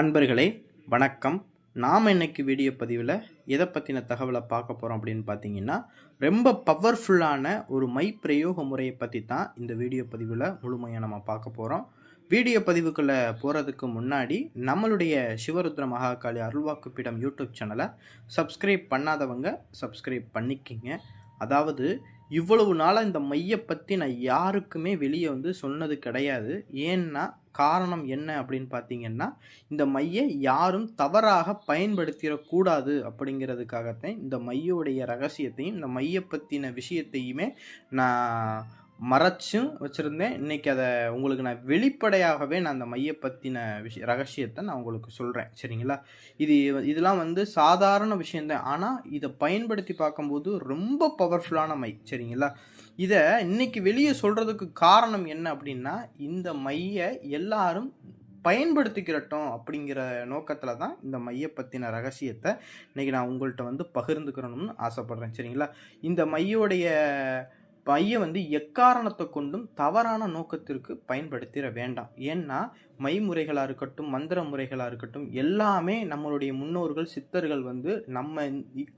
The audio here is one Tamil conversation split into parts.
அன்பர்களே வணக்கம். நாம் இன்னைக்கு வீடியோ பதிவில் எதை பற்றின தகவலை பார்க்க போகிறோம் அப்படின்னு பார்த்தீங்கன்னா ரொம்ப பவர்ஃபுல்லான ஒரு மை பிரயோக முறையை பற்றி தான் இந்த வீடியோ பதிவில் முழுமையாக நம்ம பார்க்க போகிறோம் வீடியோ பதிவுக்குள்ளே போகிறதுக்கு முன்னாடி நம்மளுடைய சிவருத்ர மகாகாளி அருள்வாக்கு பீடம் யூடியூப் சேனலை சப்ஸ்கிரைப் பண்ணாதவங்க சப்ஸ்கிரைப் பண்ணிக்கிங்க. அதாவது இவ்வளவு நாளாக இந்த மையை பற்றி நான் யாருக்குமே வெளியே வந்து சொன்னது கிடையாது. ஏன்னா காரணம் என்ன அப்படின்னு பார்த்தீங்கன்னா இந்த மையை யாரும் தவறாக பயன்படுத்திடக்கூடாது அப்படிங்கிறதுக்காகத்தான் இந்த மையோடைய ரகசியத்தையும் இந்த மையை பற்றின விஷயத்தையுமே நான் மறைச்சும் வச்சுருந்தேன். இன்றைக்கி அதை உங்களுக்கு நான் வெளிப்படையாகவே நான் அந்த மையை பற்றின விஷய ரகசியத்தை நான் உங்களுக்கு சொல்கிறேன் சரிங்களா? இது இதெல்லாம் வந்து சாதாரண விஷயந்தான் ஆனால் இதை பயன்படுத்தி பார்க்கும்போது ரொம்ப பவர்ஃபுல்லான மை சரிங்களா? இதை இன்னைக்கு வெளியே சொல்கிறதுக்கு காரணம் என்ன அப்படின்னா இந்த மையை எல்லாரும் பயன்படுத்திக்கிறட்டும் அப்படிங்கிற நோக்கத்தில் தான் இந்த மையை பற்றின ரகசியத்தை இன்றைக்கி நான் உங்கள்கிட்ட வந்து பகிர்ந்துக்கிறணும்னு ஆசைப்பட்றேன். சரிங்களா? இந்த மையோடைய மையை வந்து எக்காரணத்தை கொண்டும் தவறான நோக்கத்திற்கு பயன்படுத்திட வேண்டாம். ஏன்னா மைமுறைகளாக இருக்கட்டும் மந்திர முறைகளாக இருக்கட்டும் எல்லாமே நம்மளுடைய முன்னோர்கள் சித்தர்கள் வந்து நம்ம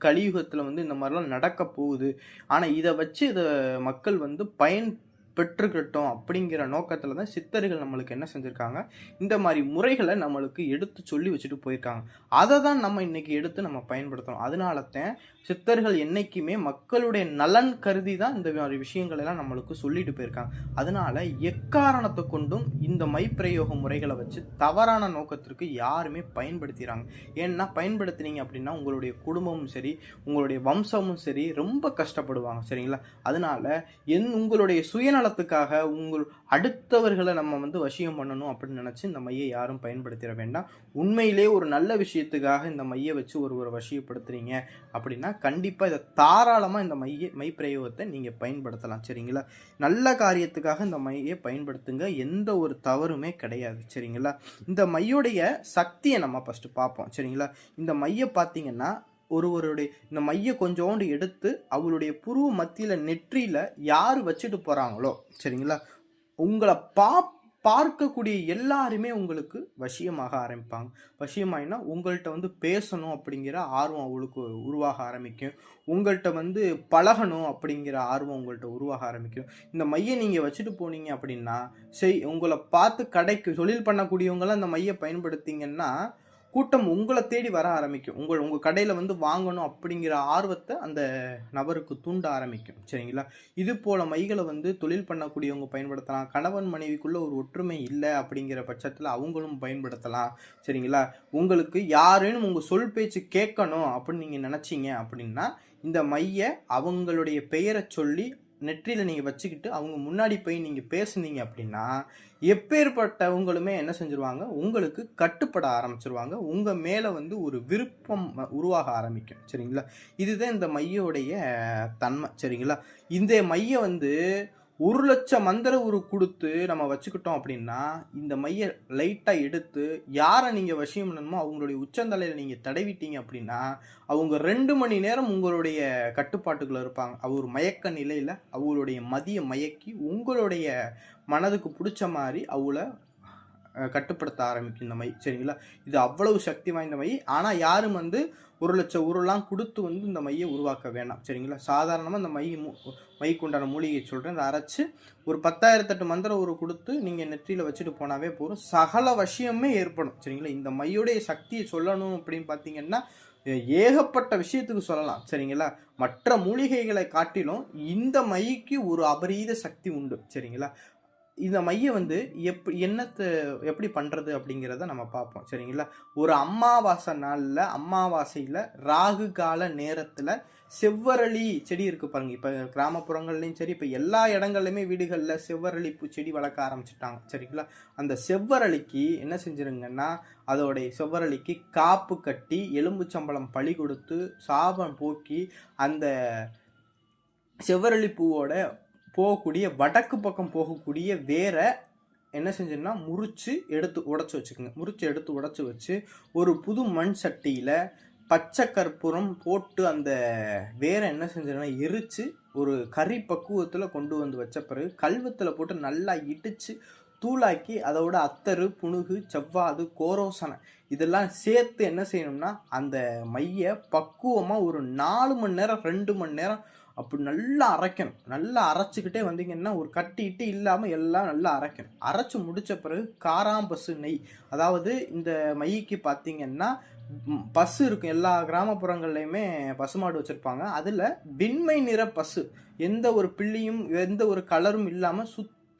கலியுகத்தில் வந்து இந்த மாதிரிலாம் நடக்க போகுது. ஆனால் இதை வச்சு இதை மக்கள் வந்து பயன் பெற்றுக்கிட்டோம் அப்படிங்கிற நோக்கத்தில் தான் சித்தர்கள் நம்மளுக்கு என்ன செஞ்சுருக்காங்க? இந்த மாதிரி முறைகளை நம்மளுக்கு எடுத்து சொல்லி வச்சுட்டு போயிருக்காங்க. அதை தான் நம்ம இன்றைக்கி எடுத்து நம்ம பயன்படுத்தணும் அதனால தான் சித்தர்கள் என்றைக்குமே மக்களுடைய நலன் கருதி தான் இந்த மாதிரி விஷயங்களெல்லாம் நம்மளுக்கு சொல்லிட்டு போயிருக்காங்க. அதனால எக்காரணத்தை கொண்டும் இந்த மைப்பிரயோக முறைகளை வச்சு தவறான நோக்கத்திற்கு யாருமே பயன்படுத்திடுறாங்க ஏன்னா பயன்படுத்தினீங்க அப்படின்னா உங்களுடைய குடும்பமும் சரி உங்களுடைய வம்சமும் சரி ரொம்ப கஷ்டப்படுவாங்க. சரிங்களா? அதனால என் உங்களுடைய சுயநலத்துக்காக உங்கள் அடுத்தவர்களை நம்ம வந்து வசியம் பண்ணணும் அப்படின்னு நினச்சி இந்த மையை யாரும் பயன்படுத்திட வேண்டாம். உண்மையிலே ஒரு நல்ல விஷயத்துக்காக இந்த மையை வச்சு ஒருவரை வசியப்படுத்துறீங்க அப்படின்னா கண்டிப்பாக இதை தாராளமாக இந்த மைய மை பிரயோகத்தை நீங்கள் பயன்படுத்தலாம் சரிங்களா? நல்ல காரியத்துக்காக இந்த மையை பயன்படுத்துங்க. எந்த ஒரு தவறுமே கிடையாது சரிங்களா? இந்த மையுடைய சக்தியை நம்ம ஃபஸ்ட்டு பார்ப்போம் சரிங்களா? இந்த மையை பார்த்தீங்கன்னா ஒருவருடைய இந்த மைய கொஞ்சோண்டு எடுத்து அவளுடைய புருவ மத்தியில் நெற்றியில் யார் வச்சுட்டு போகிறாங்களோ சரிங்களா? உங்களை பா பார்க்கக்கூடிய எல்லாருமே உங்களுக்கு வசியமாக ஆரம்பிப்பாங்க. வசியமாயினா உங்கள்கிட்ட வந்து பேசணும் அப்படிங்கிற ஆர்வம் அவளுக்கு உருவாக ஆரம்பிக்கும். உங்கள்கிட்ட வந்து பழகணும் அப்படிங்கிற ஆர்வம் உங்கள்கிட்ட உருவாக ஆரம்பிக்கும். இந்த மையை நீங்கள் வச்சுட்டு போனீங்க அப்படின்னா செய் உங்களை பார்த்து கடைக்கு தொழில் பண்ணக்கூடியவங்களாம் அந்த மையை பயன்படுத்திங்கன்னா கூட்டம் உங்களை தேடி வர ஆரம்பிக்கும். உங்கள் உங்கள் கடையில் வந்து வாங்கணும் அப்படிங்கிற ஆர்வத்தை அந்த நபருக்கு தூண்ட ஆரம்பிக்கும். சரிங்களா? இது போல் மைகளை வந்து தொழில் பண்ணக்கூடியவங்க பயன்படுத்தலாம். கணவன் மனைவிக்குள்ளே ஒரு ஒற்றுமை இல்லை அப்படிங்கிற பட்சத்தில் அவங்களும் பயன்படுத்தலாம். சரிங்களா? உங்களுக்கு யாருன்னு உங்கள் சொல் பேச்சு கேட்கணும் அப்படின்னு நீங்கள் நினச்சிங்க அப்படின்னா இந்த மையை அவங்களுடைய பெயரை சொல்லி நெற்றியில் நீங்கள் வச்சுக்கிட்டு அவங்க முன்னாடி போய் நீங்கள் பேசுனீங்க அப்படின்னா எப்பேற்பட்டவங்களுமே என்ன செஞ்சுருவாங்க? உங்களுக்கு கட்டுப்பட ஆரம்பிச்சிருவாங்க. உங்கள் மேலே வந்து ஒரு விருப்பம் உருவாக ஆரம்பிக்கும். சரிங்களா? இதுதான் இந்த மையோடைய தன்மை. சரிங்களா? இந்த மைய வந்து ஒரு லட்சம் மந்திர உரு கொடுத்து நம்ம வச்சுக்கிட்டோம் அப்படின்னா இந்த மைய லைட்டாக எடுத்து யாரை நீங்கள் வசியம் பண்ணணுமோ அவங்களுடைய உச்சந்தலையில் நீங்கள் தடவிட்டீங்க அப்படின்னா அவங்க ரெண்டு மணி நேரம் உங்களுடைய கட்டுப்பாட்டுக்குள்ள இருப்பாங்க. அவர் மயக்க நிலையில் அவங்களுடைய மதிய மயக்கி உங்களுடைய மனதுக்கு பிடிச்ச மாதிரி அவளை கட்டுப்படுத்த ஆரம்பிக்கும் இந்த மை சரிங்களா? இது அவ்வளவு சக்தி வாய்ந்த மை ஆனால் யாரும் வந்து ஒரு லட்சம் உருளாம் கொடுத்து வந்து இந்த மையை உருவாக்க வேண்டாம் சரிங்களா? சாதாரணமாக இந்த மை மைக்கு உண்டான மூலிகையை சொல்கிறேன் இந்த அரைச்சி ஒரு பத்தாயிரத்தெட்டு மந்திர உரு கொடுத்து நீங்கள் நெற்றியில் வச்சுட்டு போனாவே போதும். சகல விஷயமே ஏற்படும் சரிங்களா? இந்த மையுடைய சக்தியை சொல்லணும் அப்படின்னு பார்த்தீங்கன்னா ஏகப்பட்ட விஷயத்துக்கு சொல்லலாம் சரிங்களா? மற்ற மூலிகைகளை காட்டிலும் இந்த மைக்கு ஒரு அபரீத சக்தி உண்டு சரிங்களா? இந்த மையம் வந்து எப் என்னத்தை எப்படி பண்ணுறது அப்படிங்கிறத நம்ம பார்ப்போம். சரிங்களா? ஒரு அமாவாசை நாளில் அம்மாவாசையில் ராகு கால நேரத்தில் செவ்வரளி செடி இருக்குது பாருங்கள் இப்போ கிராமப்புறங்கள்லையும் சரி இப்போ எல்லா இடங்கள்லையுமே வீடுகளில் செவ்வரளி பூ செடி வளர்க்க ஆரம்பிச்சிட்டாங்க. சரிங்களா? அந்த செவ்வரளிக்கு என்ன செஞ்சுருங்கன்னா அதோடைய செவ்வரளிக்கு காப்பு கட்டி எலும்புச்சம்பளம் பழி கொடுத்து சாபம் போக்கி அந்த செவ்வரளி பூவோட போகக்கூடிய வடக்கு பக்கம் போகக்கூடிய வேற என்ன செஞ்சோம்னா முறிச்சு எடுத்து உடச்சி வச்சுக்கோங்க. முறிச்சு எடுத்து உடச்சி வச்சு ஒரு புது மண் சட்டியில் பச்சை கற்பூரம் போட்டு அந்த வேற என்ன செஞ்சோம்னா எரித்து ஒரு கறி பக்குவத்தில் கொண்டு வந்து வச்ச பிறகு கல்வத்தில் போட்டு நல்லா இடித்து தூளாக்கி அதோட அத்தரு புணுகு செவ்வாது கோரோசனை இதெல்லாம் சேர்த்து என்ன செய்யணும்னா அந்த மைய பக்குவமாக ஒரு நாலு மணி நேரம் ரெண்டு மணி நேரம் அப்படி நல்லா அரைக்கணும். நல்லா அரைச்சிக்கிட்டே வந்தீங்கன்னா ஒரு கட்டிட்டு இல்லாமல் எல்லாம் நல்லா அரைக்கணும். அரைச்சி முடித்த பிறகு காராம்பசு நெய். அதாவது இந்த மைக்கு பார்த்தீங்கன்னா ம், பசு இருக்கும். எல்லா கிராமப்புறங்கள்லையுமே பசுமாடு வச்சுருப்பாங்க. அதில் வெண்மை நிற பசு. எந்த ஒரு பிள்ளையும் எந்த ஒரு கலரும் இல்லாமல்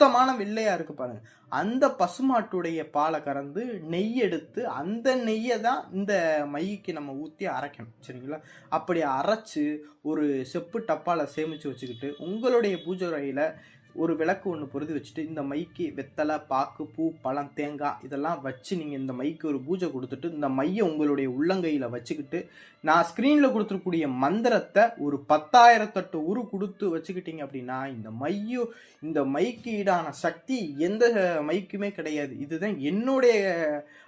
சுத்தமான வெள்ளையாக இருக்குது பாருங்கள் அந்த பசுமாட்டுடைய பாலை கறந்து நெய் எடுத்து அந்த நெய்யை தான் இந்த மைக்கு நம்ம ஊற்றி அரைக்கணும். சரிங்களா? அப்படி அரைச்சி ஒரு செப்பு டப்பாவில் சேமித்து வச்சுக்கிட்டு உங்களுடைய பூஜை அறையில் ஒரு விளக்கு ஒன்று பொருதி வச்சுட்டு இந்த மைக்கு வெத்தலை பாக்கு பூ பழம் தேங்காய் இதெல்லாம் வச்சு நீங்கள் இந்த மைக்கு ஒரு பூஜை கொடுத்துட்டு இந்த மையை உங்களுடைய உள்ளங்கையில் வச்சுக்கிட்டு நான் ஸ்க்ரீனில் கொடுத்துருக்கூடிய மந்திரத்தை ஒரு பத்தாயிரத்தட்டு உரு கொடுத்து வச்சுக்கிட்டீங்க அப்படின்னா இந்த மையோ இந்த மைக்கு ஈடான சக்தி எந்த மைக்குமே கிடையாது. இதுதான் என்னுடைய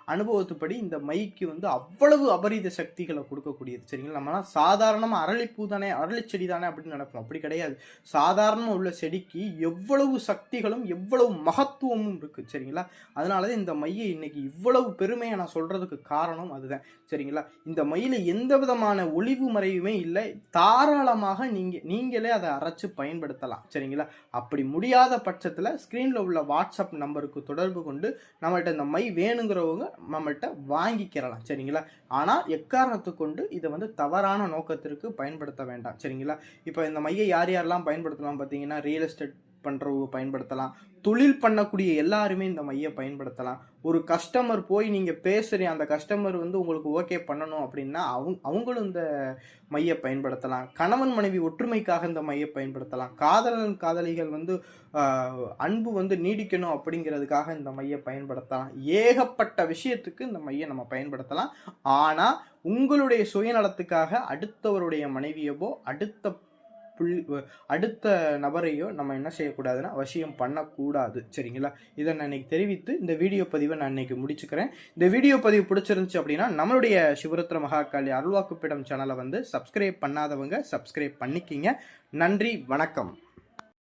அனுபவத்துப்படி இந்த மைக்கு வந்து அவ்வளவு அபரித சக்திகளை கொடுக்கக்கூடியது. சரிங்களா? நம்மலாம் சாதாரணமாக அரளிப்பூ தானே அரளிச்செடி தானே அப்படின்னு நடக்கும் அப்படி கிடையாது. சாதாரணமாக உள்ள செடிக்கு எவ்வளவு சக்திகளும் எவ்வளவு மகத்துவமும் இருக்குது சரிங்களா? அதனால தான் இந்த மையை இன்னைக்கு இவ்வளவு பெருமையை நான் சொல்கிறதுக்கு காரணம் அதுதான். சரிங்களா? இந்த மையில் எந்த விதமான ஒளிவு மறைவுமே இல்லை. தாராளமாக நீங்கள் நீங்களே அதை அரைச்சு பயன்படுத்தலாம். சரிங்களா? அப்படி முடியாத பட்சத்தில் ஸ்க்ரீனில் உள்ள வாட்ஸ்அப் நம்பருக்கு தொடர்பு கொண்டு நம்மள்கிட்ட இந்த மை வேணுங்கிறவங்க நம்மள்ட்ட வாங்கிக்கிறலாம். சரிங்களா? ஆனால் எக்காரணத்துக்கு கொண்டு இதை வந்து தவறான நோக்கத்திற்கு பயன்படுத்த வேண்டாம். சரிங்களா? இப்போ இந்த மையை யார் யாரெல்லாம் பயன்படுத்தலாம் பார்த்தீங்கன்னா ரியல் எஸ்டேட் பண்ணுறவங்க பயன்படுத்தலாம். தொழில் பண்ணக்கூடிய எல்லாருமே இந்த மையை பயன்படுத்தலாம். ஒரு கஸ்டமர் போய் நீங்கள் பேசுகிறீங்க அந்த கஸ்டமர் வந்து உங்களுக்கு ஓகே பண்ணணும் அப்படின்னா அவங்க அவங்களும் இந்த மையை பயன்படுத்தலாம். கணவன் மனைவி ஒற்றுமைக்காக இந்த மையை பயன்படுத்தலாம். காதலன் காதலிகள் வந்து அன்பு வந்து நீடிக்கணும் அப்படிங்கிறதுக்காக இந்த மையை பயன்படுத்தலாம். ஏகப்பட்ட விஷயத்துக்கு இந்த மையை நம்ம பயன்படுத்தலாம். ஆனால் உங்களுடைய சுயநலத்துக்காக அடுத்தவருடைய மனைவியவோ அடுத்த புள் அடுத்த நபரையோ நம்ம என்ன செய்யக்கூடாதுன்னா அவசியம் பண்ணக்கூடாது. சரிங்களா? இதை நான் இன்னைக்கு தெரிவித்து இந்த வீடியோ பதிவை நான் இன்னைக்கு முடிச்சுக்கிறேன். இந்த வீடியோ பதிவு பிடிச்சிருந்துச்சு அப்படின்னா நம்மளுடைய சிவரத்ர மகாகாளி அருள்வாக்குப்பிடம் சேனலை வந்து சப்ஸ்கிரைப் பண்ணாதவங்க சப்ஸ்கிரைப் பண்ணிக்கிங்க. நன்றி வணக்கம்.